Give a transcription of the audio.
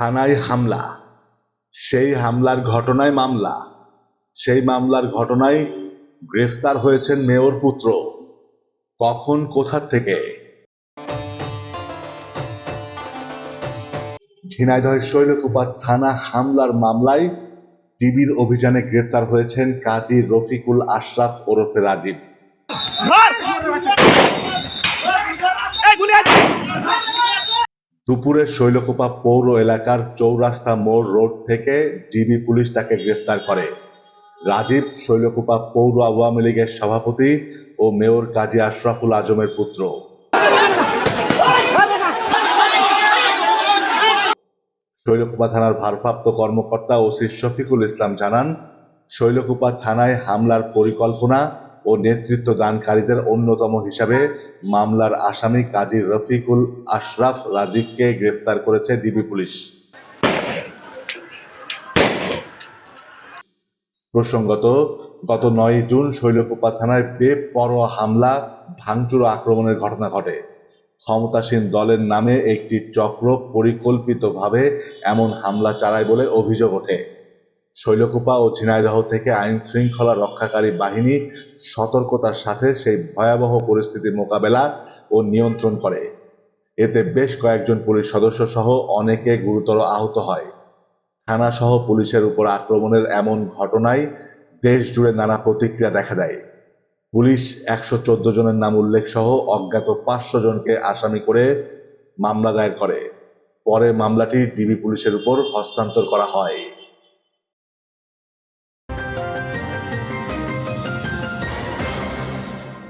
থানায় হামলা। সেই হামলার ঘটনায় মামলা। সেই মামলার ঘটনায় গ্রেফতার হয়েছেন মেয়র পুত্র। কখন, কোথা থেকে? ঝিনাইদহের শৈলকুপা থানা হামলার মামলায় টিভির অভিযানে গ্রেফতার হয়েছেন কাজী রফিকুল আশরাফ ওরফে রাজীব। দুপুরে শৈলকোপা পৌর এলাকার চৌরাস্তা মোড় রোড থেকে ডিবি পুলিশ তাকে গ্রেফতার করে। রাজীব শৈলকুপা পৌর আওয়ামী লীগের সভাপতি ও মেয়র কাজী আশরাফুল আজমের পুত্র। শৈলকুপা থানার ভারপ্রাপ্ত কর্মকর্তা ওসি শফিকুল ইসলাম জানান, শৈলকুপা থানায় হামলার পরিকল্পনা ও নেতৃত্ব দানকারীদের অন্যতম হিসাবে মামলার আসামি কাজী রফিকুল আশরাফ রাজীবকে গ্রেপ্তার করেছে ডিবি পুলিশ। প্রসঙ্গত, গত নয় জুন শৈলকুপা থানায় বেপরোয়া হামলা, ভাঙচুর আক্রমণের ঘটনা ঘটে। ক্ষমতাসীন দলের নামে একটি চক্র পরিকল্পিতভাবে এমন হামলা চালায় বলে অভিযোগ ওঠে। শৈলকুপা ও ঝিনাইদহ থেকে আইন শৃঙ্খলা রক্ষাকারী বাহিনী সতর্কতার সাথে সেই ভয়াবহ পরিস্থিতি মোকাবেলা ও নিয়ন্ত্রণ করে। এতে বেশ কয়েকজন পুলিশ সদস্য সহ অনেকে গুরুতর আহত হয়। থানা সহ পুলিশের উপর আক্রমণের এমন ঘটনায় দেশ জুড়ে নানা প্রতিক্রিয়া দেখা দেয়। পুলিশ একশো চোদ্দ জনের নাম উল্লেখ সহ অজ্ঞাত পাঁচশো জনকে আসামি করে মামলা দায়ের করে। পরে মামলাটি ডিবি পুলিশের উপর হস্তান্তর করা হয়।